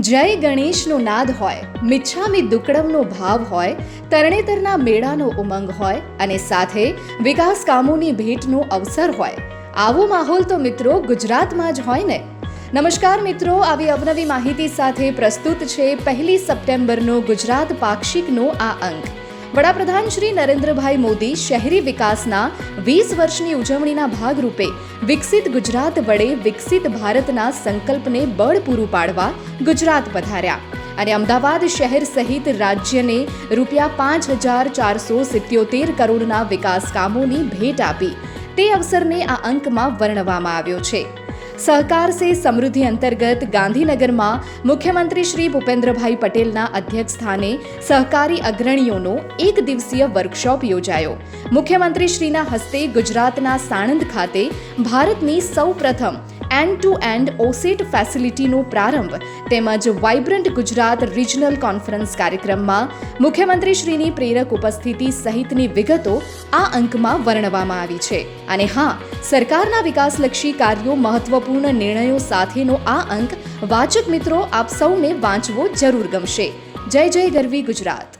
જય ગણેશનો નાદ હોય, મિચ્છામી દુકડમનો ભાવ હોય, તરણેતરના મેળાનો ઉમંગ હોય અને સાથે વિકાસ કામોની ભેટનો અવસર હોય. આવો માહોલ તો મિત્રો ગુજરાતમાં જ હોય ને? નમસ્કાર મિત્રો, આવી અવનવી માહિતી સાથે પ્રસ્તુત છે પહેલી સપ્ટેમ્બરનો ગુજરાત પાક્ષિકનો આ અંક. વડાપ્રધાન શ્રી નરેન્દ્રભાઈ મોદી શહેરી વિકાસના વીસ વર્ષની ઉજવણીના ભાગરૂપે વિકસિત ગુજરાત વડે વિકસિત ભારતના સંકલ્પને બળ પૂરું પાડવા ગુજરાત પધાર્યા. અને અમદાવાદ શહેર સહિત રાજ્યને રૂપિયા પાંચ હજાર ચારસો સિત્યોતેર કરોડના વિકાસ કામોની ભેટ આપી. તે અવસરને આ અંકમાં વર્ણવવામાં આવ્યો છે. સહકાર સે સમૃદ્ધિ અંતર્ગત ગાંધીનગરમાં મુખ્યમંત્રી શ્રી ભૂપેન્દ્રભાઈ પટેલના અધ્યક્ષ સ્થાને સહકારી અગ્રણીઓનો એક દિવસીય વર્કશોપ યોજાયો. મુખ્યમંત્રી શ્રીના હસ્તે ગુજરાતના સાણંદ ખાતે ભારતની સૌપ્રથમ એન્ડ ટુ એન્ડ ઓસેટ ફેસિલિટીનો પ્રારંભ તેમજ વાઇબ્રન્ટ ગુજરાત રિજનલ કોન્ફરન્સ કાર્યક્રમમાં મુખ્યમંત્રી શ્રીની પ્રેરક ઉપસ્થિતિ સહિતની વિગતો આ અંકમાં વર્ણવવામાં આવી છે. અને હા, સરકારના વિકાસલક્ષી કાર્યો મહત્વપૂર્ણ નિર્ણયો સાથેનો આ અંક વાચક મિત્રો આપ સૌને વાંચવો જરૂર ગમશે. જય જય ગરવી ગુજરાત.